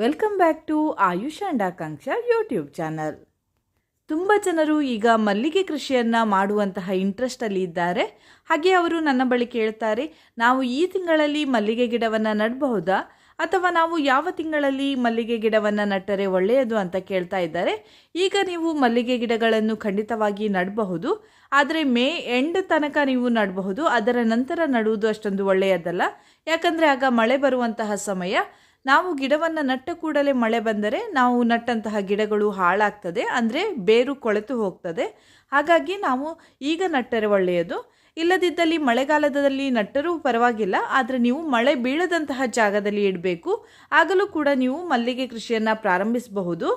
Welcome back to Ayush and Akanksha YouTube channel. ತುಂಬ ಜನರು ಈಗ ಮಲ್ಲಿಗೆ ಕೃಷಿಯನ್ನು ಮಾಡುವಂತಹ ಇಂಟ್ರೆಸ್ಟಲ್ಲಿ ಇದ್ದಾರೆ. ಹಾಗೆ ಅವರು ನನ್ನ ಬಳಿ ಕೇಳ್ತಾರೆ, ನಾವು ಈ ತಿಂಗಳಲ್ಲಿ ಮಲ್ಲಿಗೆ ಗಿಡವನ್ನು ನೆಡಬಹುದಾ? ಅಥವಾ ನಾವು ಯಾವ ತಿಂಗಳಲ್ಲಿ ಮಲ್ಲಿಗೆ ಗಿಡವನ್ನು ನಟ್ಟರೆ ಒಳ್ಳೆಯದು ಅಂತ ಕೇಳ್ತಾ ಇದ್ದಾರೆ. ಈಗ ನೀವು ಮಲ್ಲಿಗೆ ಗಿಡಗಳನ್ನು ಖಂಡಿತವಾಗಿ ನಡಬಹುದು. ಆದರೆ ಮೇ ಎಂಡ್ ತನಕ ನೀವು ನಡಬಹುದು, ಅದರ ನಂತರ ನಡುವುದು ಅಷ್ಟೊಂದು ಒಳ್ಳೆಯದಲ್ಲ. ಯಾಕಂದರೆ ಆಗ ಮಳೆ ಬರುವಂತಹ ಸಮಯ ನಾವು ಗಿಡವನ್ನು ನಟ್ಟ ಕೂಡಲೇ ಮಳೆ ಬಂದರೆ ನಾವು ನಟ್ಟಂತಹ ಗಿಡಗಳು ಹಾಳಾಗ್ತದೆ, ಅಂದರೆ ಬೇರು ಕೊಳೆತು ಹೋಗ್ತದೆ. ಹಾಗಾಗಿ ನಾವು ಈಗ ನಟ್ಟರೆ ಒಳ್ಳೆಯದು. ಇಲ್ಲದಿದ್ದಲ್ಲಿ ಮಳೆಗಾಲದಲ್ಲಿ ನಟ್ಟರೂ ಪರವಾಗಿಲ್ಲ, ಆದರೆ ನೀವು ಮಳೆ ಬೀಳದಂತಹ ಜಾಗದಲ್ಲಿ ಇಡಬೇಕು. ಆಗಲೂ ಕೂಡ ನೀವು ಮಲ್ಲಿಗೆ ಕೃಷಿಯನ್ನು ಪ್ರಾರಂಭಿಸಬಹುದು.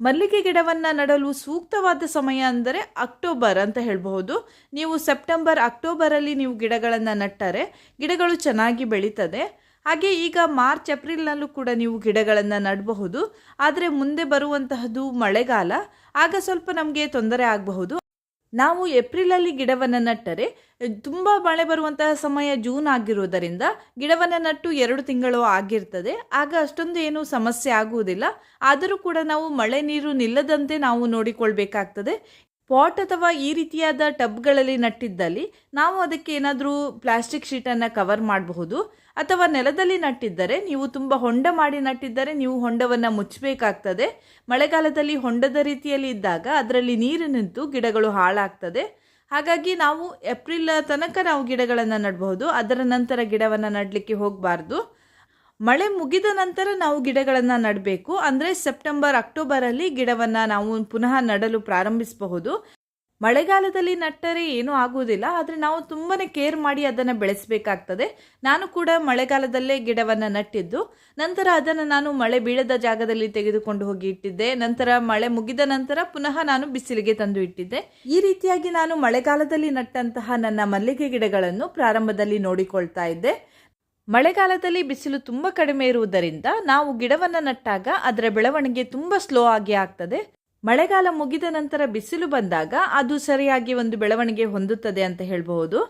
ಮಲ್ಲಿಗೆ ಗಿಡವನ್ನು ನಡಲು ಸೂಕ್ತವಾದ ಸಮಯ ಅಂದರೆ ಅಕ್ಟೋಬರ್ ಅಂತ ಹೇಳಬಹುದು. ನೀವು ಸೆಪ್ಟೆಂಬರ್ ಅಕ್ಟೋಬರಲ್ಲಿ ನೀವು ಗಿಡಗಳನ್ನು ನಟ್ಟರೆ ಗಿಡಗಳು ಚೆನ್ನಾಗಿ ಬೆಳೀತದೆ. ಹಾಗೆ ಈಗ ಮಾರ್ಚ್, ಏಪ್ರಿಲ್ನಲ್ಲೂ ಕೂಡ ನೀವು ಗಿಡಗಳನ್ನು ನಡಬಹುದು. ಆದರೆ ಮುಂದೆ ಬರುವಂತಹದ್ದು ಮಳೆಗಾಲ. ಆಗ ಸ್ವಲ್ಪ ನಮಗೆ ತೊಂದರೆ ಆಗಬಹುದು. ನಾವು ಏಪ್ರಿಲಲ್ಲಿ ಗಿಡವನ್ನು ನಟ್ಟರೆ, ತುಂಬ ಮಳೆ ಬರುವಂತಹ ಸಮಯ ಜೂನ್ ಆಗಿರುವುದರಿಂದ ಗಿಡವನ್ನು ನಟ್ಟು ಎರಡು ತಿಂಗಳು ಆಗಿರ್ತದೆ. ಆಗ ಅಷ್ಟೊಂದು ಏನು ಸಮಸ್ಯೆ ಆಗುವುದಿಲ್ಲ. ಆದರೂ ಕೂಡ ನಾವು ಮಳೆ ನೀರು ನಿಲ್ಲದಂತೆ ನಾವು ನೋಡಿಕೊಳ್ಬೇಕಾಗ್ತದೆ. ಪಾಟ್ ಅಥವಾ ಈ ರೀತಿಯಾದ ಟಬ್ಗಳಲ್ಲಿ ನಟ್ಟಿದ್ದಲ್ಲಿ ನಾವು ಅದಕ್ಕೆ ಏನಾದರೂ ಪ್ಲಾಸ್ಟಿಕ್ ಶೀಟನ್ನು ಕವರ್ ಮಾಡಬಹುದು. ಅಥವಾ ನೆಲದಲ್ಲಿ ನಟ್ಟಿದ್ದರೆ ನೀವು ತುಂಬ ಹೊಂಡ ಮಾಡಿ ನಟ್ಟಿದ್ದರೆ ನೀವು ಹೊಂಡವನ್ನು ಮುಚ್ಚಬೇಕಾಗ್ತದೆ. ಮಳೆಗಾಲದಲ್ಲಿ ಹೊಂಡದ ರೀತಿಯಲ್ಲಿ ಇದ್ದಾಗ ಅದರಲ್ಲಿ ನೀರು ನಿಂತು ಗಿಡಗಳು ಹಾಳಾಗ್ತದೆ. ಹಾಗಾಗಿ ನಾವು ಏಪ್ರಿಲ್ ತನಕ ನಾವು ಗಿಡಗಳನ್ನು ನಡಬಹುದು. ಅದರ ನಂತರ ಗಿಡವನ್ನು ನಡಲಿಕ್ಕೆ ಹೋಗಬಾರ್ದು. ಮಳೆ ಮುಗಿದ ನಂತರ ನಾವು ಗಿಡಗಳನ್ನು ನೆಡಬೇಕು. ಅಂದರೆ ಸೆಪ್ಟೆಂಬರ್, ಅಕ್ಟೋಬರಲ್ಲಿ ಗಿಡವನ್ನು ನಾವು ಪುನಃ ನೆಡಲು ಪ್ರಾರಂಭಿಸಬಹುದು. ಮಳೆಗಾಲದಲ್ಲಿ ನಟ್ಟರೆ ಏನೂ ಆಗುವುದಿಲ್ಲ. ಆದರೆ ನಾವು ತುಂಬಾ ಕೇರ್ ಮಾಡಿ ಅದನ್ನು ಬೆಳೆಸಬೇಕಾಗ್ತದೆ. ನಾನು ಕೂಡ ಮಳೆಗಾಲದಲ್ಲೇ ಗಿಡವನ್ನು ನಟ್ಟಿದ್ದು. ನಂತರ ಅದನ್ನು ನಾನು ಮಳೆ ಬೀಳದ ಜಾಗದಲ್ಲಿ ತೆಗೆದುಕೊಂಡು ಹೋಗಿ ಇಟ್ಟಿದ್ದೆ. ನಂತರ ಮಳೆ ಮುಗಿದ ನಂತರ ಪುನಃ ನಾನು ಬಿಸಿಲಿಗೆ ತಂದು ಇಟ್ಟಿದ್ದೆ. ಈ ರೀತಿಯಾಗಿ ನಾನು ಮಳೆಗಾಲದಲ್ಲಿ ನಟ್ಟಂತಹ ನನ್ನ ಮಲ್ಲಿಗೆ ಗಿಡಗಳನ್ನು ಪ್ರಾರಂಭದಲ್ಲಿ ನೋಡಿಕೊಳ್ತಾ ಇದ್ದೆ. ಮಳೆಗಾಲದಲ್ಲಿ ಬಿಸಿಲು ತುಂಬ ಕಡಿಮೆ ಇರುವುದರಿಂದ ನಾವು ಗಿಡವನ್ನು ನಟ್ಟಾಗ ಅದರ ಬೆಳವಣಿಗೆ ತುಂಬ ಸ್ಲೋ ಆಗಿ ಆಗ್ತದೆ. ಮಳೆಗಾಲ ಮುಗಿದ ನಂತರ ಬಿಸಿಲು ಬಂದಾಗ ಅದು ಸರಿಯಾಗಿ ಒಂದು ಬೆಳವಣಿಗೆ ಹೊಂದುತ್ತದೆ ಅಂತ ಹೇಳಬಹುದು.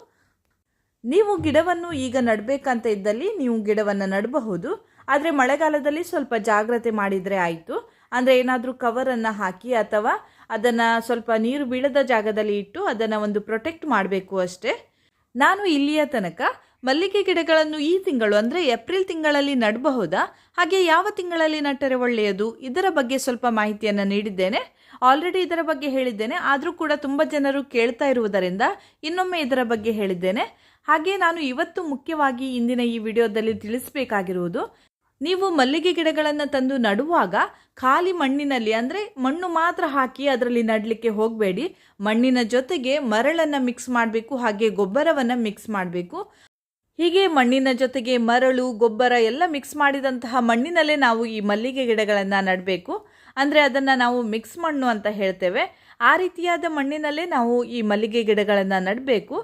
ನೀವು ಗಿಡವನ್ನು ಈಗ ನಡಬೇಕಂತ ಇದ್ದಲ್ಲಿ ನೀವು ಗಿಡವನ್ನು ನಡಬಹುದು. ಆದರೆ ಮಳೆಗಾಲದಲ್ಲಿ ಸ್ವಲ್ಪ ಜಾಗ್ರತೆ ಮಾಡಿದರೆ ಆಯಿತು. ಅಂದರೆ ಏನಾದರೂ ಕವರನ್ನು ಹಾಕಿ ಅಥವಾ ಅದನ್ನು ಸ್ವಲ್ಪ ನೀರು ಬೀಳದ ಜಾಗದಲ್ಲಿ ಇಟ್ಟು ಅದನ್ನು ಒಂದು ಪ್ರೊಟೆಕ್ಟ್ ಮಾಡಬೇಕು ಅಷ್ಟೇ. ನಾನು ಇಲ್ಲಿಯ ತನಕ ಮಲ್ಲಿಗೆ ಗಿಡಗಳನ್ನು ಈ ತಿಂಗಳು ಅಂದರೆ ಏಪ್ರಿಲ್ ತಿಂಗಳಲ್ಲಿ ನಡಬಹುದಾ? ಹಾಗೆ ಯಾವ ತಿಂಗಳಲ್ಲಿ ನಟ್ಟರೆ ಒಳ್ಳೆಯದು? ಇದರ ಬಗ್ಗೆ ಸ್ವಲ್ಪ ಮಾಹಿತಿಯನ್ನು ನೀಡಿದ್ದೇನೆ. ಆಲ್ರೆಡಿ ಇದರ ಬಗ್ಗೆ ಹೇಳಿದ್ದೇನೆ. ಆದರೂ ಕೂಡ ತುಂಬ ಜನರು ಕೇಳ್ತಾ ಇರುವುದರಿಂದ ಇನ್ನೊಮ್ಮೆ ಇದರ ಬಗ್ಗೆ ಹೇಳಿದ್ದೇನೆ. ಹಾಗೆ ನಾನು ಇವತ್ತು ಮುಖ್ಯವಾಗಿ ಇಂದಿನ ಈ ವಿಡಿಯೋದಲ್ಲಿ ತಿಳಿಸಬೇಕಾಗಿರುವುದು, ನೀವು ಮಲ್ಲಿಗೆ ಗಿಡಗಳನ್ನು ತಂದು ನಡುವಾಗ ಖಾಲಿ ಮಣ್ಣಿನಲ್ಲಿ ಅಂದರೆ ಮಣ್ಣು ಮಾತ್ರ ಹಾಕಿ ಅದರಲ್ಲಿ ನಡಲಿಕ್ಕೆ ಹೋಗಬೇಡಿ. ಮಣ್ಣಿನ ಜೊತೆಗೆ ಮರಳನ್ನು ಮಿಕ್ಸ್ ಮಾಡಬೇಕು, ಹಾಗೆ ಗೊಬ್ಬರವನ್ನು ಮಿಕ್ಸ್ ಮಾಡಬೇಕು. ಹೀಗೆ ಮಣ್ಣಿನ ಜೊತೆಗೆ ಮರಳು, ಗೊಬ್ಬರ ಎಲ್ಲ ಮಿಕ್ಸ್ ಮಾಡಿದಂತಹ ಮಣ್ಣಿನಲ್ಲೇ ನಾವು ಈ ಮಲ್ಲಿಗೆ ಗಿಡಗಳನ್ನು ನೆಡಬೇಕು. ಅಂದರೆ ಅದನ್ನು ನಾವು ಮಿಕ್ಸ್ ಮಣ್ಣು ಅಂತ ಹೇಳ್ತೇವೆ. ಆ ರೀತಿಯಾದ ಮಣ್ಣಿನಲ್ಲೇ ನಾವು ಈ ಮಲ್ಲಿಗೆ ಗಿಡಗಳನ್ನು ನೆಡಬೇಕು.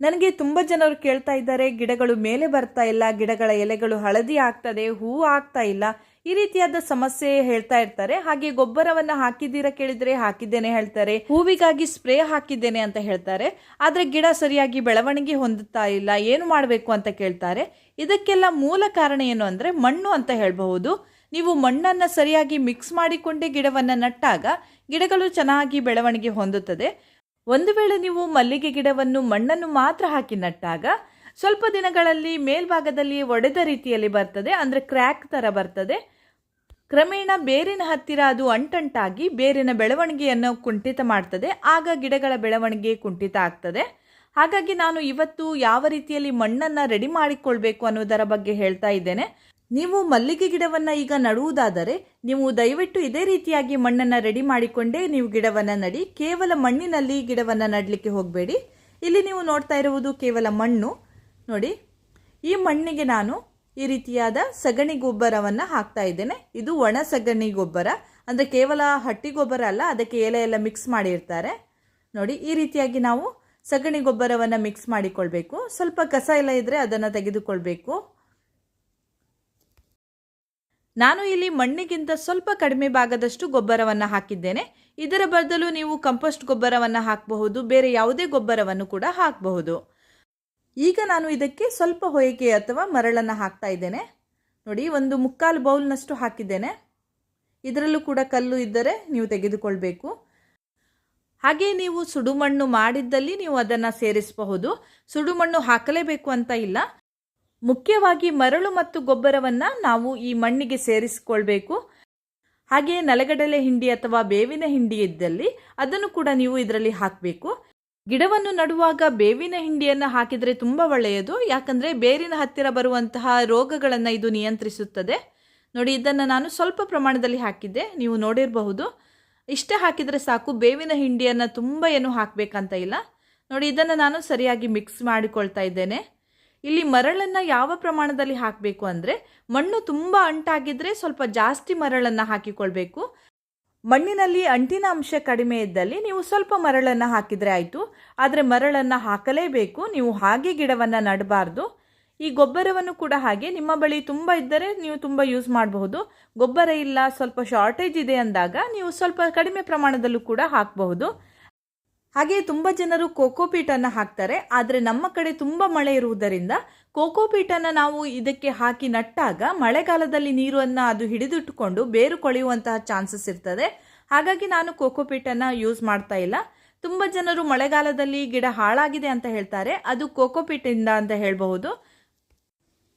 ನನಗೆ ತುಂಬ ಜನರು ಕೇಳ್ತಾ ಇದ್ದಾರೆ, ಗಿಡಗಳು ಮೇಲೆ ಬರ್ತಾ ಇಲ್ಲ, ಗಿಡಗಳ ಎಲೆಗಳು ಹಳದಿ ಆಗ್ತದೆ ಹೂವು ಆಗ್ತಾ ಇಲ್ಲ. ಈ ರೀತಿಯಾದ ಸಮಸ್ಯೆ ಹೇಳ್ತಾ ಇರ್ತಾರೆ. ಹಾಗೆ ಗೊಬ್ಬರವನ್ನ ಹಾಕಿದ್ದೀರಾ ಕೇಳಿದ್ರೆ ಹಾಕಿದ್ದೇನೆ ಹೇಳ್ತಾರೆ. ಹೂವಿಗಾಗಿ ಸ್ಪ್ರೇ ಹಾಕಿದ್ದೇನೆ ಅಂತ ಹೇಳ್ತಾರೆ. ಆದ್ರೆ ಗಿಡ ಸರಿಯಾಗಿ ಬೆಳವಣಿಗೆ ಹೊಂದುತ್ತಾ ಇಲ್ಲ, ಏನು ಮಾಡಬೇಕು ಅಂತ ಕೇಳ್ತಾರೆ. ಇದಕ್ಕೆಲ್ಲ ಮೂಲ ಕಾರಣ ಏನು ಅಂದ್ರೆ ಮಣ್ಣು ಅಂತ ಹೇಳಬಹುದು. ನೀವು ಮಣ್ಣನ್ನು ಸರಿಯಾಗಿ ಮಿಕ್ಸ್ ಮಾಡಿಕೊಂಡೇ ಗಿಡವನ್ನು ನಟ್ಟಾಗ ಗಿಡಗಳು ಚೆನ್ನಾಗಿ ಬೆಳವಣಿಗೆ ಹೊಂದುತ್ತದೆ. ಒಂದು ವೇಳೆ ನೀವು ಮಲ್ಲಿಗೆ ಗಿಡವನ್ನು ಮಣ್ಣನ್ನು ಮಾತ್ರ ಹಾಕಿ ನಟ್ಟಾಗ ಸ್ವಲ್ಪ ದಿನಗಳಲ್ಲಿ ಮೇಲ್ಭಾಗದಲ್ಲಿ ಒಡೆದ ರೀತಿಯಲ್ಲಿ ಬರ್ತದೆ, ಅಂದರೆ ಕ್ರ್ಯಾಕ್ ಥರ ಬರ್ತದೆ. ಕ್ರಮೇಣ ಬೇರಿನ ಹತ್ತಿರ ಅದು ಅಂಟಂಟಾಗಿ ಬೇರಿನ ಬೆಳವಣಿಗೆಯನ್ನು ಕುಂಠಿತ ಮಾಡ್ತದೆ. ಆಗ ಗಿಡಗಳ ಬೆಳವಣಿಗೆ ಕುಂಠಿತ ಆಗ್ತದೆ. ಹಾಗಾಗಿ ನಾನು ಇವತ್ತು ಯಾವ ರೀತಿಯಲ್ಲಿ ಮಣ್ಣನ್ನು ರೆಡಿ ಮಾಡಿಕೊಳ್ಬೇಕು ಅನ್ನೋದರ ಬಗ್ಗೆ ಹೇಳ್ತಾ ಇದ್ದೇನೆ. ನೀವು ಮಲ್ಲಿಗೆ ಗಿಡವನ್ನು ಈಗ ನಡುವುದಾದರೆ ನೀವು ದಯವಿಟ್ಟು ಇದೇ ರೀತಿಯಾಗಿ ಮಣ್ಣನ್ನು ರೆಡಿ ಮಾಡಿಕೊಂಡೇ ನೀವು ಗಿಡವನ್ನು ನಡಿ. ಕೇವಲ ಮಣ್ಣಿನಲ್ಲಿ ಗಿಡವನ್ನು ನಡಲಿಕ್ಕೆ ಹೋಗಬೇಡಿ. ಇಲ್ಲಿ ನೀವು ನೋಡ್ತಾ ಇರುವುದು ಕೇವಲ ಮಣ್ಣು. ನೋಡಿ, ಈ ಮಣ್ಣಿಗೆ ನಾನು ಈ ರೀತಿಯಾದ ಸಗಣಿ ಗೊಬ್ಬರವನ್ನು ಹಾಕ್ತಾ ಇದ್ದೇನೆ. ಇದು ಒಣ ಸಗಣಿ ಗೊಬ್ಬರ. ಅಂದರೆ ಕೇವಲ ಹಟ್ಟಿ ಗೊಬ್ಬರ ಅಲ್ಲ, ಅದಕ್ಕೆ ಎಲೆ ಎಲ್ಲ ಮಿಕ್ಸ್ ಮಾಡಿರ್ತಾರೆ. ನೋಡಿ, ಈ ರೀತಿಯಾಗಿ ನಾವು ಸಗಣಿ ಗೊಬ್ಬರವನ್ನು ಮಿಕ್ಸ್ ಮಾಡಿಕೊಳ್ಬೇಕು. ಸ್ವಲ್ಪ ಕಸ ಎಲ್ಲ ಇದ್ದರೆ ಅದನ್ನು ತೆಗೆದುಕೊಳ್ಬೇಕು. ನಾನು ಇಲ್ಲಿ ಮಣ್ಣಿಗಿಂತ ಸ್ವಲ್ಪ ಕಡಿಮೆ ಭಾಗದಷ್ಟು ಗೊಬ್ಬರವನ್ನು ಹಾಕಿದ್ದೇನೆ. ಇದರ ಬದಲು ನೀವು ಕಂಪೋಸ್ಟ್ ಗೊಬ್ಬರವನ್ನು ಹಾಕಬಹುದು, ಬೇರೆ ಯಾವುದೇ ಗೊಬ್ಬರವನ್ನು ಕೂಡ ಹಾಕಬಹುದು. ಈಗ ನಾನು ಇದಕ್ಕೆ ಸ್ವಲ್ಪ ಹೊಯ್ಗೆ ಅಥವಾ ಮರಳನ್ನು ಹಾಕ್ತಾ ಇದ್ದೇನೆ. ನೋಡಿ, ಒಂದು ಮುಕ್ಕಾಲು ಬೌಲ್ನಷ್ಟು ಹಾಕಿದ್ದೇನೆ. ಇದರಲ್ಲೂ ಕೂಡ ಕಲ್ಲು ಇದ್ದರೆ ನೀವು ತೆಗೆದುಕೊಳ್ಬೇಕು. ಹಾಗೆ ನೀವು ಸುಡುಮಣ್ಣು ಮಾಡಿದ್ದಲ್ಲಿ ನೀವು ಅದನ್ನು ಸೇರಿಸಬಹುದು. ಸುಡುಮಣ್ಣು ಹಾಕಲೇಬೇಕು ಅಂತ ಇಲ್ಲ. ಮುಖ್ಯವಾಗಿ ಮರಳು ಮತ್ತು ಗೊಬ್ಬರವನ್ನು ನಾವು ಈ ಮಣ್ಣಿಗೆ ಸೇರಿಸಿಕೊಳ್ಬೇಕು. ಹಾಗೆ ನೆಲಗಡಲೆ ಹಿಂಡಿ ಅಥವಾ ಬೇವಿನ ಹಿಂಡಿ ಇದ್ದಲ್ಲಿ ಅದನ್ನು ಕೂಡ ನೀವು ಇದರಲ್ಲಿ ಹಾಕಬೇಕು. ಗಿಡವನ್ನು ನಡುವಾಗ ಬೇವಿನ ಹಿಂಡಿಯನ್ನು ಹಾಕಿದರೆ ತುಂಬ ಒಳ್ಳೆಯದು. ಯಾಕಂದರೆ ಬೇರಿನ ಹತ್ತಿರ ಬರುವಂತಹ ರೋಗಗಳನ್ನು ಇದು ನಿಯಂತ್ರಿಸುತ್ತದೆ. ನೋಡಿ, ಇದನ್ನು ನಾನು ಸ್ವಲ್ಪ ಪ್ರಮಾಣದಲ್ಲಿ ಹಾಕಿದ್ದೆ. ನೀವು ನೋಡಿರಬಹುದು. ಇಷ್ಟೇ ಹಾಕಿದರೆ ಸಾಕು. ಬೇವಿನ ಹಿಂಡಿಯನ್ನು ತುಂಬ ಏನು ಹಾಕಬೇಕಂತ ಇಲ್ಲ. ನೋಡಿ, ಇದನ್ನು ನಾನು ಸರಿಯಾಗಿ ಮಿಕ್ಸ್ ಮಾಡಿಕೊಳ್ತಾ ಇದ್ದೇನೆ. ಇಲ್ಲಿ ಮರಳನ್ನು ಯಾವ ಪ್ರಮಾಣದಲ್ಲಿ ಹಾಕಬೇಕು ಅಂದರೆ ಮಣ್ಣು ತುಂಬ ಅಂಟಾಗಿದ್ದರೆ ಸ್ವಲ್ಪ ಜಾಸ್ತಿ ಮರಳನ್ನು ಹಾಕಿಕೊಳ್ಬೇಕು. ಮಣ್ಣಿನಲ್ಲಿ ಅಂಟಿನ ಅಂಶ ಕಡಿಮೆ ಇದ್ದಲ್ಲಿ ನೀವು ಸ್ವಲ್ಪ ಮರಳನ್ನು ಹಾಕಿದರೆ ಆಯಿತು. ಆದರೆ ಮರಳನ್ನು ಹಾಕಲೇಬೇಕು. ನೀವು ಹಾಗೆ ಗಿಡವನ್ನು ನಡಬಾರ್ದು. ಈ ಗೊಬ್ಬರವನ್ನು ಕೂಡ ಹಾಗೆ. ನಿಮ್ಮ ಬಳಿ ತುಂಬ ಇದ್ದರೆ ನೀವು ತುಂಬ ಯೂಸ್ ಮಾಡಬಹುದು. ಗೊಬ್ಬರ ಇಲ್ಲ, ಸ್ವಲ್ಪ ಶಾರ್ಟೇಜ್ ಇದೆ ಅಂದಾಗ ನೀವು ಸ್ವಲ್ಪ ಕಡಿಮೆ ಪ್ರಮಾಣದಲ್ಲೂ ಕೂಡ ಹಾಕಬಹುದು. ಹಾಗೆ ತುಂಬ ಜನರು ಕೋಕೋಪೀಟನ್ನು ಹಾಕ್ತಾರೆ, ಆದರೆ ನಮ್ಮ ಕಡೆ ತುಂಬ ಮಳೆ ಇರುವುದರಿಂದ ಕೋಕೋಪೀಟನ್ನು ನಾವು ಇದಕ್ಕೆ ಹಾಕಿ ನಟ್ಟಾಗ ಮಳೆಗಾಲದಲ್ಲಿ ನೀರನ್ನು ಅದು ಹಿಡಿದಿಟ್ಟುಕೊಂಡು ಬೇರು ಕೊಳೆಯುವಂತಹ ಚಾನ್ಸಸ್ ಇರ್ತದೆ. ಹಾಗಾಗಿ ನಾನು ಕೋಕೋಪೀಟನ್ನು ಯೂಸ್ ಮಾಡ್ತಾ ಇಲ್ಲ. ತುಂಬ ಜನರು ಮಳೆಗಾಲದಲ್ಲಿ ಗಿಡ ಹಾಳಾಗಿದೆ ಅಂತ ಹೇಳ್ತಾರೆ. ಅದು ಕೋಕೋಪೀಟಿಂದ ಅಂತ ಹೇಳಬಹುದು.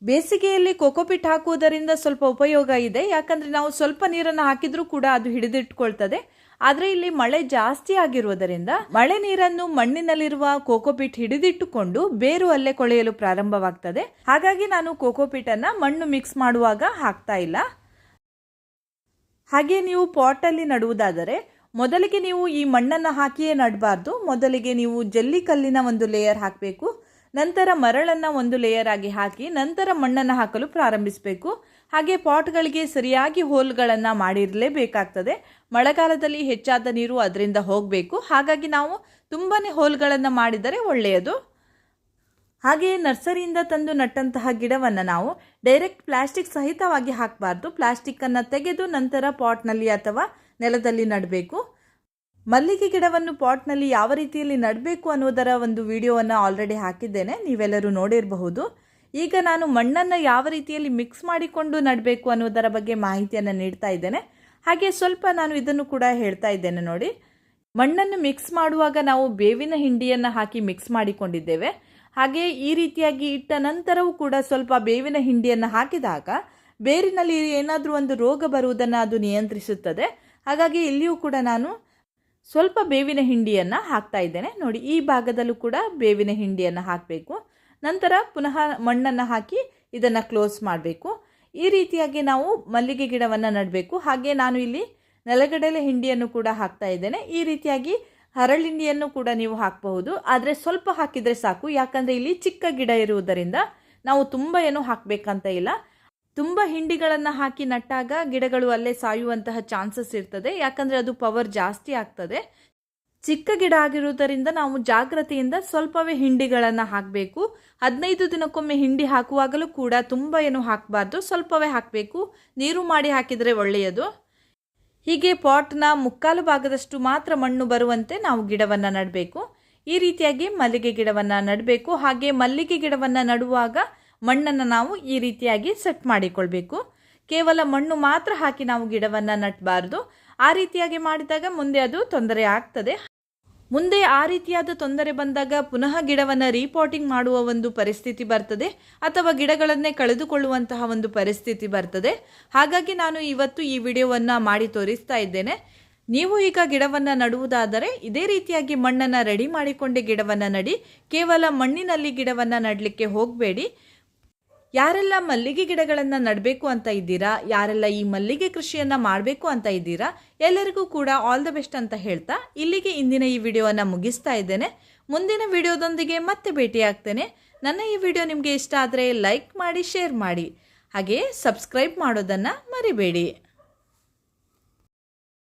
ಬೇಸಿಗೆಯಲ್ಲಿ ಕೋಕೋಪಿಟ್ ಹಾಕುವುದರಿಂದ ಸ್ವಲ್ಪ ಉಪಯೋಗ ಇದೆ. ಯಾಕಂದರೆ ನಾವು ಸ್ವಲ್ಪ ನೀರನ್ನು ಹಾಕಿದರೂ ಕೂಡ ಅದು ಹಿಡಿದಿಟ್ಕೊಳ್ತದೆ. ಆದರೆ ಇಲ್ಲಿ ಮಳೆ ಜಾಸ್ತಿ ಆಗಿರುವುದರಿಂದ ಮಳೆ ನೀರನ್ನು ಮಣ್ಣಿನಲ್ಲಿರುವ ಕೋಕೋಪಿಟ್ ಹಿಡಿದಿಟ್ಟುಕೊಂಡು ಬೇರು ಅಲ್ಲೇ ಕೊಳೆಯಲು ಪ್ರಾರಂಭವಾಗ್ತದೆ. ಹಾಗಾಗಿ ನಾನು ಕೋಕೋಪೀಟ್ ಮಣ್ಣು ಮಿಕ್ಸ್ ಮಾಡುವಾಗ ಹಾಕ್ತಾ ಇಲ್ಲ. ಹಾಗೆ ನೀವು ಪಾಟಲ್ಲಿ ನಡುವುದಾದರೆ ಮೊದಲಿಗೆ ನೀವು ಈ ಮಣ್ಣನ್ನು ಹಾಕಿಯೇ ನಡಬಾರ್ದು. ಮೊದಲಿಗೆ ನೀವು ಜಲ್ಲಿ ಕಲ್ಲಿನ ಒಂದು ಲೇಯರ್ ಹಾಕಬೇಕು. ನಂತರ ಮರಳನ್ನು ಒಂದು ಲೇಯರ್ ಆಗಿ ಹಾಕಿ ನಂತರ ಮಣ್ಣನ್ನು ಹಾಕಲು ಪ್ರಾರಂಭಿಸಬೇಕು. ಹಾಗೆ ಪಾಟ್ಗಳಿಗೆ ಸರಿಯಾಗಿ ಹೋಲ್ಗಳನ್ನು ಮಾಡಿರಲೇಬೇಕಾಗ್ತದೆ. ಮಳೆಗಾಲದಲ್ಲಿ ಹೆಚ್ಚಾದ ನೀರು ಅದರಿಂದ ಹೋಗಬೇಕು. ಹಾಗಾಗಿ ನಾವು ತುಂಬಾ ಹೋಲ್ಗಳನ್ನು ಮಾಡಿದರೆ ಒಳ್ಳೆಯದು. ಹಾಗೆಯೇ ನರ್ಸರಿಯಿಂದ ತಂದು ನಟ್ಟಂತಹ ಗಿಡವನ್ನು ನಾವು ಡೈರೆಕ್ಟ್ ಪ್ಲಾಸ್ಟಿಕ್ ಸಹಿತವಾಗಿ ಹಾಕಬಾರ್ದು. ಪ್ಲಾಸ್ಟಿಕ್ಕನ್ನು ತೆಗೆದು ನಂತರ ಪಾಟ್ನಲ್ಲಿ ಅಥವಾ ನೆಲದಲ್ಲಿ ನಡಬೇಕು. ಮಲ್ಲಿಗೆ ಗಿಡವನ್ನು ಪಾಟ್ನಲ್ಲಿ ಯಾವ ರೀತಿಯಲ್ಲಿ ನಡಬೇಕು ಅನ್ನೋದರ ಒಂದು ವಿಡಿಯೋವನ್ನು ಆಲ್ರೆಡಿ ಹಾಕಿದ್ದೇನೆ, ನೀವೆಲ್ಲರೂ ನೋಡಿರಬಹುದು. ಈಗ ನಾನು ಮಣ್ಣನ್ನು ಯಾವ ರೀತಿಯಲ್ಲಿ ಮಿಕ್ಸ್ ಮಾಡಿಕೊಂಡು ನಡಬೇಕು ಅನ್ನೋದರ ಬಗ್ಗೆ ಮಾಹಿತಿಯನ್ನು ನೀಡ್ತಾ ಇದ್ದೇನೆ. ಹಾಗೆ ಸ್ವಲ್ಪ ನಾನು ಇದನ್ನು ಕೂಡ ಹೇಳ್ತಾ ಇದ್ದೇನೆ ನೋಡಿ. ಮಣ್ಣನ್ನು ಮಿಕ್ಸ್ ಮಾಡುವಾಗ ನಾವು ಬೇವಿನ ಹಿಂಡಿಯನ್ನು ಹಾಕಿ ಮಿಕ್ಸ್ ಮಾಡಿಕೊಂಡಿದ್ದೇವೆ. ಹಾಗೆ ಈ ರೀತಿಯಾಗಿ ಇಟ್ಟ ನಂತರವೂ ಕೂಡ ಸ್ವಲ್ಪ ಬೇವಿನ ಹಿಂಡಿಯನ್ನು ಹಾಕಿದಾಗ ಬೇರಿನಲ್ಲಿ ಏನಾದರೂ ಒಂದು ರೋಗ ಬರುವುದನ್ನು ಅದು ನಿಯಂತ್ರಿಸುತ್ತದೆ. ಹಾಗಾಗಿ ಇಲ್ಲಿಯೂ ಕೂಡ ನಾನು ಸ್ವಲ್ಪ ಬೇವಿನ ಹಿಂಡಿಯನ್ನು ಹಾಕ್ತಾ ಇದ್ದೇನೆ. ನೋಡಿ, ಈ ಭಾಗದಲ್ಲೂ ಕೂಡ ಬೇವಿನ ಹಿಂಡಿಯನ್ನು ಹಾಕಬೇಕು. ನಂತರ ಪುನಃ ಮಣ್ಣನ್ನು ಹಾಕಿ ಇದನ್ನು ಕ್ಲೋಸ್ ಮಾಡಬೇಕು. ಈ ರೀತಿಯಾಗಿ ನಾವು ಮಲ್ಲಿಗೆ ಗಿಡವನ್ನು ನೆಡಬೇಕು. ಹಾಗೆ ನಾನು ಇಲ್ಲಿ ನೆಲಗಡಲೆ ಹಿಂಡಿಯನ್ನು ಕೂಡ ಹಾಕ್ತಾ ಇದ್ದೇನೆ. ಈ ರೀತಿಯಾಗಿ ಹರಳಿಂಡಿಯನ್ನು ಕೂಡ ನೀವು ಹಾಕಬಹುದು. ಆದರೆ ಸ್ವಲ್ಪ ಹಾಕಿದರೆ ಸಾಕು. ಯಾಕಂದರೆ ಇಲ್ಲಿ ಚಿಕ್ಕ ಗಿಡ ಇರುವುದರಿಂದ ನಾವು ತುಂಬ ಏನು ಹಾಕಬೇಕಂತ ಇಲ್ಲ. ತುಂಬ ಹಿಂಡಿಗಳನ್ನು ಹಾಕಿ ನಟ್ಟಾಗ ಗಿಡಗಳು ಅಲ್ಲೇ ಸಾಯುವಂತಹ ಚಾನ್ಸಸ್ ಇರ್ತದೆ. ಯಾಕಂದರೆ ಅದು ಪವರ್ ಜಾಸ್ತಿ ಆಗ್ತದೆ. ಚಿಕ್ಕ ಗಿಡ ಆಗಿರುವುದರಿಂದ ನಾವು ಜಾಗ್ರತೆಯಿಂದ ಸ್ವಲ್ಪವೇ ಹಿಂಡಿಗಳನ್ನು ಹಾಕಬೇಕು. ಹದಿನೈದು ದಿನಕ್ಕೊಮ್ಮೆ ಹಿಂಡಿ ಹಾಕುವಾಗಲೂ ಕೂಡ ತುಂಬ ಏನು ಹಾಕಬಾರ್ದು. ಸ್ವಲ್ಪವೇ ಹಾಕಬೇಕು. ನೀರು ಮಾಡಿ ಹಾಕಿದರೆ ಒಳ್ಳೆಯದು. ಹೀಗೆ ಪಾಟ್ನ ಮುಕ್ಕಾಲು ಭಾಗದಷ್ಟು ಮಾತ್ರ ಮಣ್ಣು ಬರುವಂತೆ ನಾವು ಗಿಡವನ್ನು ನೆಡಬೇಕು. ಈ ರೀತಿಯಾಗಿ ಮಲ್ಲಿಗೆ ಗಿಡವನ್ನು ನೆಡಬೇಕು. ಹಾಗೆ ಮಲ್ಲಿಗೆ ಗಿಡವನ್ನು ನಡುವಾಗ ಮಣ್ಣನ್ನು ನಾವು ಈ ರೀತಿಯಾಗಿ ಸೆಟ್ ಮಾಡಿಕೊಳ್ಬೇಕು. ಕೇವಲ ಮಣ್ಣು ಮಾತ್ರ ಹಾಕಿ ನಾವು ಗಿಡವನ್ನು ನಟ್ಟಬಾರ್ದು ಆ ರೀತಿಯಾಗಿ ಮಾಡಿದಾಗ ಮುಂದೆ ಅದು ತೊಂದರೆ ಆಗ್ತದೆ. ಮುಂದೆ ಆ ರೀತಿಯಾದ ತೊಂದರೆ ಬಂದಾಗ ಪುನಃ ಗಿಡವನ್ನು ರೀಪಾಟಿಂಗ್ ಮಾಡುವ ಒಂದು ಪರಿಸ್ಥಿತಿ ಬರ್ತದೆ ಅಥವಾ ಗಿಡಗಳನ್ನೇ ಕಳೆದುಕೊಳ್ಳುವಂತಹ ಒಂದು ಪರಿಸ್ಥಿತಿ ಬರ್ತದೆ. ಹಾಗಾಗಿ ನಾನು ಇವತ್ತು ಈ ವಿಡಿಯೋವನ್ನು ಮಾಡಿ ತೋರಿಸ್ತಾ ಇದ್ದೇನೆ. ನೀವು ಈಗ ಗಿಡವನ್ನು ನಡುವುದಾದರೆ ಇದೇ ರೀತಿಯಾಗಿ ಮಣ್ಣನ್ನು ರೆಡಿ ಮಾಡಿಕೊಂಡೇ ಗಿಡವನ್ನು ನಡಿ. ಕೇವಲ ಮಣ್ಣಿನಲ್ಲಿ ಗಿಡವನ್ನು ನಡಲಿಕ್ಕೆ ಹೋಗಬೇಡಿ. ಯಾರೆಲ್ಲ ಮಲ್ಲಿಗೆ ಗಿಡಗಳನ್ನು ನಡಬೇಕು ಅಂತ ಇದ್ದೀರಾ, ಯಾರೆಲ್ಲ ಈ ಮಲ್ಲಿಗೆ ಕೃಷಿಯನ್ನು ಮಾಡಬೇಕು ಅಂತ ಇದ್ದೀರಾ, ಎಲ್ಲರಿಗೂ ಕೂಡ ಆಲ್ ದ ಬೆಸ್ಟ್ ಅಂತ ಹೇಳ್ತಾ ಇಲ್ಲಿಗೆ ಇಂದಿನ ಈ ವಿಡಿಯೋವನ್ನು ಮುಗಿಸ್ತಾ ಇದ್ದೇನೆ. ಮುಂದಿನ ವಿಡಿಯೋದೊಂದಿಗೆ ಮತ್ತೆ ಭೇಟಿಯಾಗ್ತೇನೆ. ನನ್ನ ಈ ವಿಡಿಯೋ ನಿಮಗೆ ಇಷ್ಟ ಆದರೆ ಲೈಕ್ ಮಾಡಿ ಶೇರ್ ಮಾಡಿ. ಹಾಗೆಯೇ ಸಬ್ಸ್ಕ್ರೈಬ್ ಮಾಡೋದನ್ನು ಮರಿಬೇಡಿ.